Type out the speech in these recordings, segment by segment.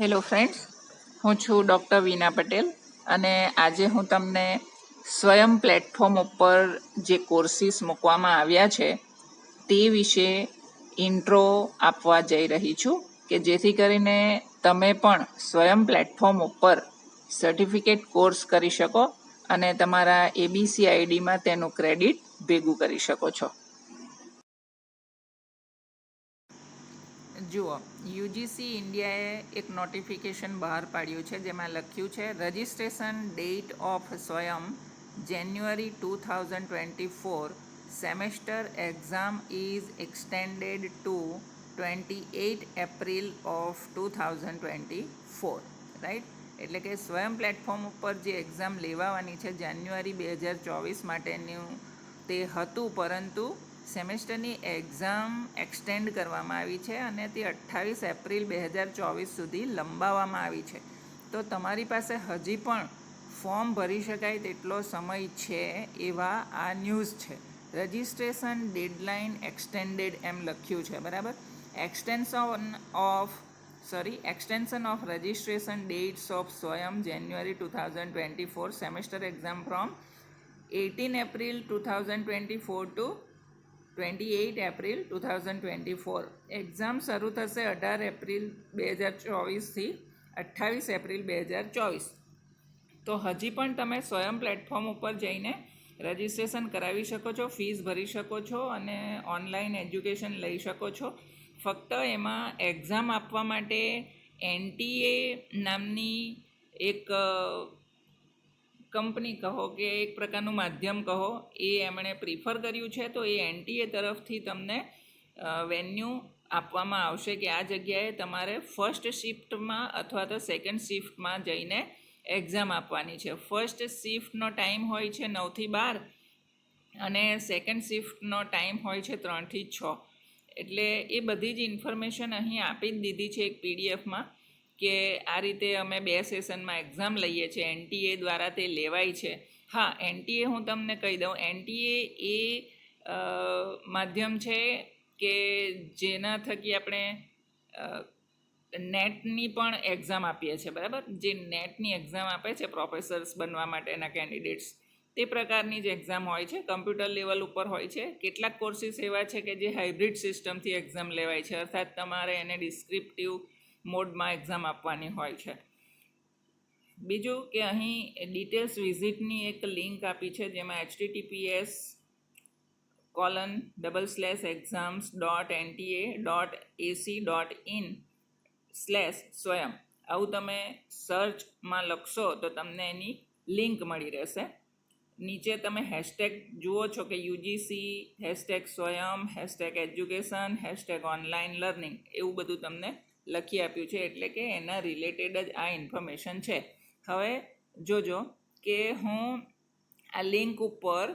Hello friends હું છું doctor વીના Patel અને આજે હું તમને સ્વયં પ્લેટફોર્મ ઉપર જે કોર્સિસ મૂકવામાં આવ્યા છે, તે વિશે ઇન્ટ્રો આપવા જઈ રહી છું કે જેથી કરીને તમે પણ સ્વયં પ્લેટફોર્મ ઉપર સર્ટિફિકેટ કોર્સ કરી શકો અને તમારા એબીસી આઈડીમાં તેનું ક્રેડિટ ભેગું કરી શકો છો. જુઓ, યુજીસી ઇન્ડિયાએ એક નોટિફિકેશન બહાર પાડ્યું છે જેમાં લખ્યું છે registration date of Swayam January two thousand twenty four semester exam is extended to twenty eight April of two thousand twenty four right એટલે કે સ્વયં પ્લેટફોર્મ ઉપર જે એક્ઝામ લેવાવાની છે જાન્યુઆરી બે હજાર ચોવીસ માટેનું તે હતું, પરંતુ સેમેસ્ટરની એક્ઝામ એક્સટેન્ડ કરવામાં આવી છે અને તે અઠ્ઠાવીસ એપ્રિલ બે હજાર ચોવીસ સુધી લંબાવવામાં આવી છે. તો તમારી પાસે હજી પણ ફોર્મ ભરી શકાય તેટલો સમય છે એવા આ ન્યૂઝ છે. રજિસ્ટ્રેશન ડેડલાઇન એક્સટેન્ડેડ એમ લખ્યું છે, બરાબર? Extension of, sorry, extension of registration dates of Swayam January two thousand twenty four, semester exam from eighteen April two thousand twenty four to twenty eight April two thousand twenty four. Exam શરૂ થશે અઢાર April બે હજાર ચોવીસથી અઠ્ઠાવીસ April બે હજાર ચોવીસ. તો હજી પણ તમે સ્વયં પ્લેટફોર્મ ઉપર જઈને રજિસ્ટ્રેશન કરાવી શકો છો, ફીસ ભરી શકો છો અને ઓનલાઈન એજ્યુકેશન લઈ શકો છો. ફક્ત એમાં એક્ઝામ આપવા માટે એનટીએ નામની એક કંપની કહો કે એક પ્રકારનું માધ્યમ કહો, એ એમણે પ્રિફર કર્યું છે, તો એ એનટીએ તરફથી તમને વેન્યુ આપવામાં આવશે કે આ જગ્યાએ તમારે ફર્સ્ટ શિફ્ટમાં અથવા તો સેકન્ડ શિફ્ટમાં જઈને એક્ઝામ આપવાની છે. ફર્સ્ટ શિફ્ટનો ટાઈમ હોય છે નવથી બાર અને સેકન્ડ શિફ્ટનો ટાઈમ હોય છે ત્રણથી છ. એટલે એ બધી જ ઇન્ફોર્મેશન અહીં આપી જ દીધી છે એક પીડીએફમાં. કે આ રીતે અમે બે સેશનમાં એક્ઝામ લઈએ છીએ. એનટીએ દ્વારા તે લેવાય છે. હા એનટીએ હું તમને કહી દઉં. એનટીએ એ માધ્યમ છે કે જેના થકી આપણે નેટની પણ એક્ઝામ આપીએ છીએ, બરાબર? જે નેટની એક્ઝામ આપે છે પ્રોફેસર્સ બનવા માટેના કેન્ડિડેટ્સ તે પ્રકારની જ એક્ઝામ હોય છે. કમ્પ્યુટર લેવલ ઉપર હોય છે. કેટલાક કોર્સીસ એવા છે કે જે હાઇબ્રિડ સિસ્ટમથી એક્ઝામ લેવાય છે. અર્થાત તમારે એને ડિસ્ક્રિપ્ટિવ મોડમાં એક્ઝામ આપવાની હોય છે. બીજું કે અહીં ડિટેલ્સ વિઝિટની એક લિંક આપી છે, જેમાં HTTPS colon double slash exams dot NTA dot AC dot in slash Swayam આવું તમે સર્ચમાં લખશો તો તમને એની લિંક મળી રહેશે. નીચે તમે હેશટેગ જુઓ છો કે UGC hashtag Swayam hashtag education hashtag online learning એવું બધું તમને લખી આપ્યું છે એટલે કે એના રિલેટેડ જ આ ઇન્ફોર્મેશન છે. હવે જોજો કે હું આ લિંક ઉપર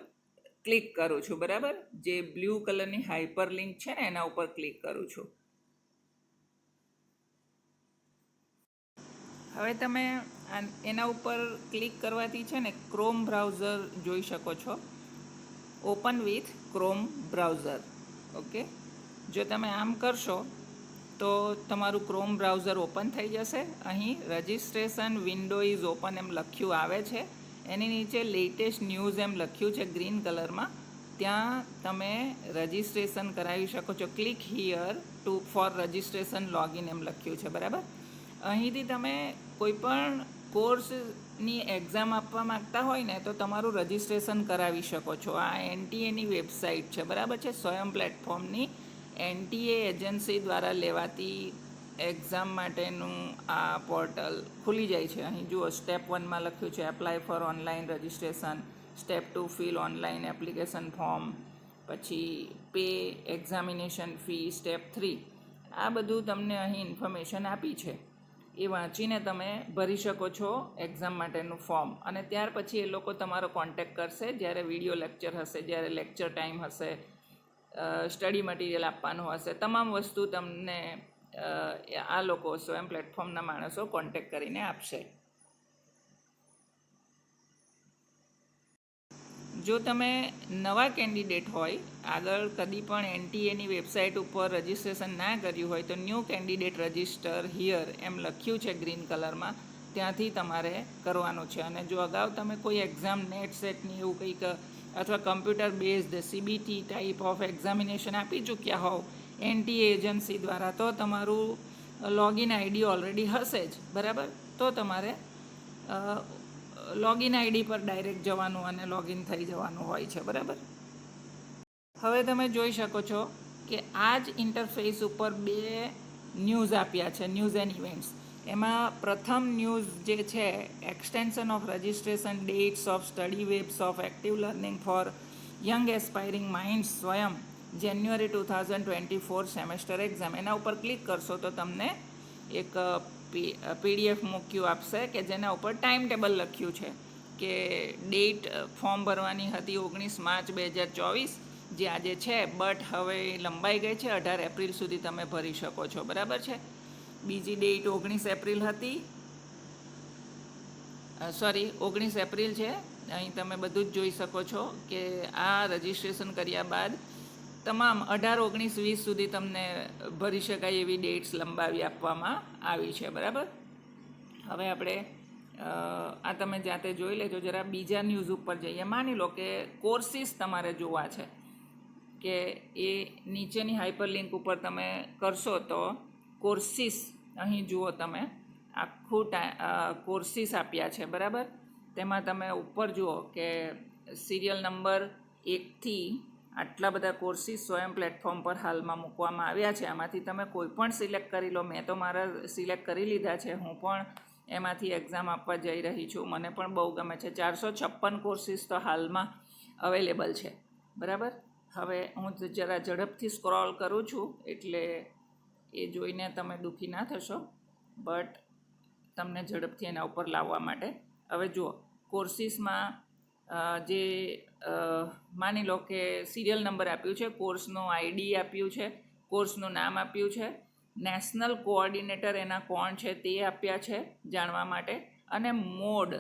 ક્લિક કરું છું, બરાબર? જે બ્લુ કલરની હાઈપર લિંક છે ને, એના ઉપર ક્લિક કરું છું. હવે તમે એના ઉપર ક્લિક કરવાથી છે ને ક્રોમ બ્રાઉઝર જોઈ શકો છો. Open with Chrome browser okay જો તમે આમ કરશો તો તમારું ક્રોમ બ્રાઉઝર ઓપન થઈ જશે. અહીં રજિસ્ટ્રેશન વિન્ડો ઇઝ ઓપન એમ લખ્યું આવે છે. એની નીચે લેટેસ્ટ ન્યૂઝ એમ લખ્યું છે ગ્રીન કલરમાં ત્યાં તમે રજિસ્ટ્રેશન કરાવી શકો છો. Click here to for registration login એમ લખ્યું છે, બરાબર? અહીંથી તમે કોઈપણ કોર્સની એક્ઝામ આપવા માગતા હોય ને તો તમારું રજિસ્ટ્રેશન કરાવી શકો છો. આ એનટીએની વેબસાઇટ છે, બરાબર છે? સ્વયં પ્લેટફોર્મની એનટીએ એજન્સી દ્વારા લેવાતી એક્ઝામ માટેનું આ પોર્ટલ ખુલી જાય છે. અહીં જુઓ, સ્ટેપ વનમાં લખ્યું છે, apply for online registration, step two fill online application form, પછી pay examination fee, step three. આ બધું તમને અહીં ઇન્ફોર્મેશન આપી છે. એ વાંચીને તમે ભરી શકો છો એક્ઝામ માટેનું ફોર્મ. અને ત્યાર પછી એ લોકો તમારો કોન્ટેક્ટ કરશે જ્યારે વીડિયો લેક્ચર હશે, જ્યારે લેક્ચર ટાઈમ હશે સ્ટડી મટીરિયલ આપવાનું હશે. તમામ વસ્તુ તમને આ લોકો સ્વયં પ્લેટફોર્મના માણસો કોન્ટેક કરીને આપશે. જો તમે નવા કેન્ડિડેટ હોય, આગળ કદી પણ એનટીએની વેબસાઇટ ઉપર રજિસ્ટ્રેશન ના કર્યું હોય, તો ન્યૂ કેન્ડિડેટ રજિસ્ટર હિયર એમ લખ્યું છે ગ્રીન કલરમાં ત્યાંથી તમારે કરવાનું છે. અને જો અગાઉ તમે કોઈ એક્ઝામ નેટ સેટની એવું કંઈક અથવા computer based CBT type of examination આપી ચૂક્યા હોવ. એનટીએ એજન્સી દ્વારા તો તમારું લોગિન આઈડી ઓલરેડી હશે જ, બરાબર? તો તમારે લોગિન આઈડી પર ડાયરેક્ટ જવાનું અને લોગિન થઈ જવાનું હોય છે, બરાબર? હવે તમે જોઈ શકો છો કે આ જ ઇન્ટરફેસ ઉપર બે ન્યૂઝ આપ્યા છે ન્યૂઝ એન્ડ ઇવેન્ટ્સ એમાં પ્રથમ ન્યૂઝ જે છે extension of registration dates of study webs of active learning for young aspiring mind Swayam January two thousand twenty four semester exam એના ઉપર ક્લિક કરશો તો તમને એક પીડીએફ મૂક્યું આપશે કે જેના ઉપર ટાઈમ ટેબલ લખ્યું છે કે ડેટ ફોર્મ ભરવાની હતી ઓગણીસ માર્ચ બે હજાર ચોવીસ, જે આજે છે બટ હવે લંબાઈ ગઈ છે, અઢાર એપ્રિલ સુધી તમે ભરી શકો છો. બરાબર છે? બીજી ડેટ ઓગણીસ એપ્રિલ હતી. સોરી ઓગણીસ એપ્રિલ છે. અહીં તમે બધું જ જોઈ શકો છો કે આ રજિસ્ટ્રેશન કર્યા બાદ તમામ અઢાર, ઓગણીસ, વીસ સુધી તમને ભરી શકાય એવી ડેટ્સ લંબાવી આપવામાં આવી છે, બરાબર? હવે આપણે આ તમે જાતે જોઈ લેજો. જરા બીજા ન્યૂઝ ઉપર જઈએ. માની લો કે કોર્સિસ તમારે જોવા છે કે એ નીચેની હાઇપરલિંક ઉપર તમે કરશો તો કોર્સિસ, અહીં જુઓ તમે, આખું કોર્સિસ આપ્યા છે, બરાબર? તેમાં તમે ઉપર જુઓ કે સિરિયલ નંબર એકથી આટલા બધા કોર્સિસ સ્વયં પ્લેટફોર્મ પર હાલમાં મૂકવામાં આવ્યા છે. આમાંથી તમે કોઈ પણ સિલેક્ટ કરી લો. મેં તો મારા સિલેક્ટ કરી લીધા છે. હું પણ એમાંથી એક્ઝામ આપવા જઈ રહી છું. મને પણ બહુ ગમે છે. ચારસો છપ્પન કોર્સિસ તો હાલમાં અવેલેબલ છે. બરાબર? હવે હું જરા ઝડપથી સ્ક્રોલ કરું છું. એટલે એ જોઈને તમે દુઃખી ના થશો, બટ તમને ઝડપથી એના ઉપર લાવવા માટે. હવે જુઓ, કોર્સિસમાં જે માની લો કે સિરિયલ નંબર આપ્યું છે, કોર્સનું આઈડી આપ્યું છે, કોર્સનું નામ આપ્યું છે, નેશનલ કોઓર્ડિનેટર એના કોણ છે તે આપ્યા છે જાણવા માટે, અને મોડ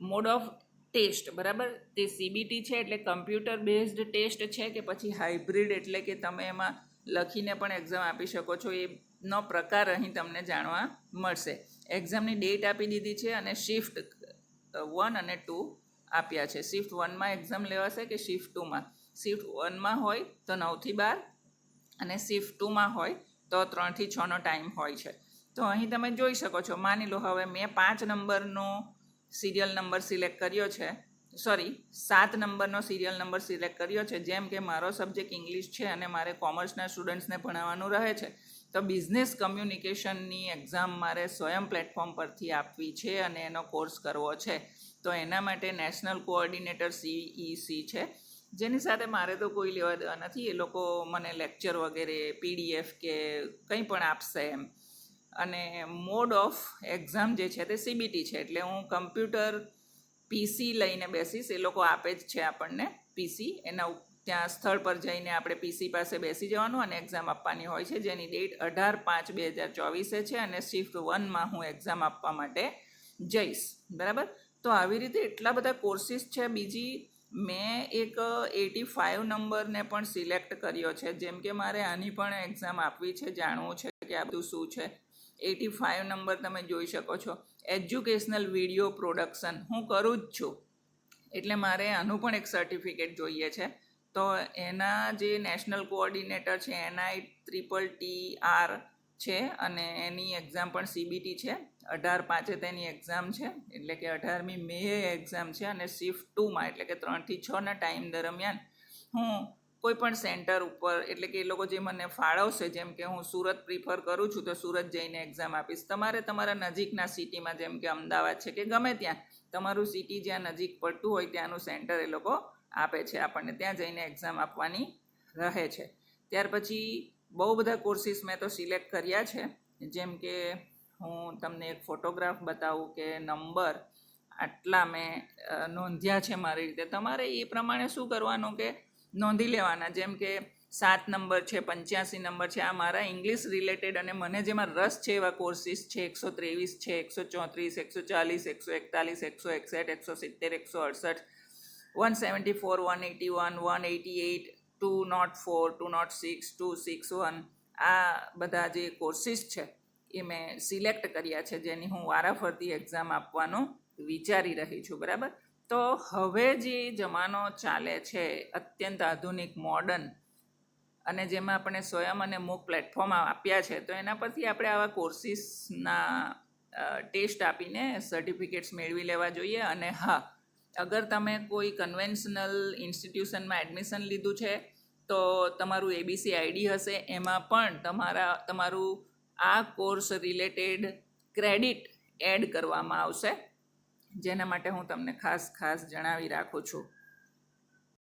મોડ ઓફ ટેસ્ટ, બરાબર? તે સીબીટી છે એટલે કમ્પ્યુટર બેઝડ ટેસ્ટ છે કે પછી હાઇબ્રિડ એટલે કે તમે એમાં લખીને પણ એક્ઝામ આપી શકો છો. એનો પ્રકાર અહીં તમને જાણવા મળશે. એક્ઝામની ડેટ આપી દીધી છે અને શિફ્ટ વન અને ટુ આપ્યા છે. શિફ્ટ વનમાં એક્ઝામ લેવાશે કે શિફ્ટ ટુમાં શિફ્ટ વનમાં હોય તો નવથી બાર અને શિફ્ટ ટુમાં હોય તો ત્રણથી છનો ટાઈમ હોય છે. તો અહીં તમે જોઈ શકો છો. માની લો હવે મેં પાંચ નંબરનો સિરિયલ નંબર સિલેક્ટ કર્યો છે. સોરી સાત નંબરનો સિરિયલ નંબર સિલેક્ટ કર્યો છે, જેમ કે મારો સબ્જેક્ટ ઇંગ્લિશ છે અને મારે કોમર્સના સ્ટુડન્ટ્સને ભણાવવાનું રહે છે. તો બિઝનેસ કમ્યુનિકેશનની એક્ઝામ મારે સ્વયં પ્લેટફોર્મ પરથી આપવી છે અને એનો કોર્સ કરવો છે. તો એના માટે નેશનલ કોઓર્ડિનેટર સીઈસી છે. જેની સાથે મારે તો કોઈ લેવા દેવા નથી, એ લોકો મને લેક્ચર વગેરે પીડીએફ કે કંઈ પણ આપશે એમ. અને મોડ ઓફ એક્ઝામ જે છે તે સીબીટી છે, એટલે હું કમ્પ્યુટર પીસી લઈને બેસીશ, એ લોકો આપે જ છે આપણને પીસી એના ત્યાં સ્થળ પર જઈને આપણે પીસી પાસે બેસી જવાનું અને એક્ઝામ આપવાની હોય છે. જેની ડેટ અઢાર પાંચ બે હજાર ચોવીસે છે અને શિફ્ટ વનમાં હું એક્ઝામ આપવા માટે જઈશ. બરાબર? તો આવી રીતે એટલા બધા કોર્સીસ છે. બીજી મેં એક એટી ફાઇવ નંબરને પણ સિલેક્ટ કર્યો છે. જેમ કે મારે આની પણ એક્ઝામ આપવી છે, જાણવું છે કે આ બધું શું છે. એટી ફાઇવ નંબર તમે જોઈ શકો છો. એજ્યુકેશનલ વીડિયો પ્રોડક્શન હું કરું જ છું. એટલે મારે આનું પણ એક સર્ટિફિકેટ જોઈએ છે. તો એના જે નેશનલ કોઓર્ડિનેટર છે, એનઆઈ ટ્રિપલ ટી આર છે અને એની એક્ઝામ પણ સીબીટી છે. અઢાર પાંચે તેની એક્ઝામ છે. એટલે કે અઢારમી મે એક્ઝામ છે અને શિફ્ટ ટુમાં એટલે કે ત્રણથી છના ટાઈમ દરમિયાન હું કોઈ પણ સેન્ટર ઉપર, એટલે કે એ લોકો જે મને ફાળવશે, જેમ કે હું સુરત પ્રિફર કરું છું, તો સુરત જઈને એક્ઝામ આપીશ. તમારે તમારા નજીકના સિટીમાં જેમ કે અમદાવાદ છે કે ગમે ત્યાં, તમારું સિટી જ્યાં નજીક પડતું હોય, ત્યાંનું સેન્ટર એ લોકો આપે છે આપણને. ત્યાં જઈને એક્ઝામ આપવાની રહે છે. ત્યાર પછી બહુ બધા કોર્સીસ મેં તો સિલેક્ટ કર્યા છે. જેમ કે હું તમને એક ફોટોગ્રાફ બતાવું કે નંબર આટલા મેં નોંધ્યા છે મારી રીતે. તમારે એ પ્રમાણે શું કરવાનું કે નોંધી લેવાના. જેમ કે સાત નંબર છે, પંચ્યાસી નંબર છે, આ મારા ઇંગ્લિશ રિલેટેડ અને મને જેમાં રસ છે એવા કોર્સિસ છે, એકસો ત્રેવીસ છે, એકસો ચોત્રીસ, એકસો ચાલીસ, એકસો એકતાલીસ, એકસો એકસઠ, એકસો સિત્તેર, એકસો અડસઠ one seventy four one eighty one one eighty eight two nought four two nought six two six one આ બધા જે કોર્સિસ છે એ મેં સિલેક્ટ કર્યા છે, જેની હું વારાફરતી એક્ઝામ આપવાનું વિચારી રહી છું. બરાબર? તો હવે જે જમાનો ચાલે છે, અત્યંત આધુનિક મોડર્ન અને જેમાં આપણે સ્વયં અને મૂક પ્લેટફોર્મ આપ્યા છે, તો એના પરથી આપણે આવા કોર્સિસના ટેસ્ટ આપીને સર્ટિફિકેટ્સ મેળવી લેવા જોઈએ. અને હા, અગર તમે કોઈ કન્વેન્શનલ ઇન્સ્ટિટ્યુશનમાં એડમિશન લીધું છે, તો તમારું એબીસી આઈડી હશે. એમાં પણ તમારા, તમારું આ કોર્સ રિલેટેડ ક્રેડિટ એડ કરવામાં આવશે. જેના માટે હું તમને ખાસ ખાસ જણાવી રાખું છું.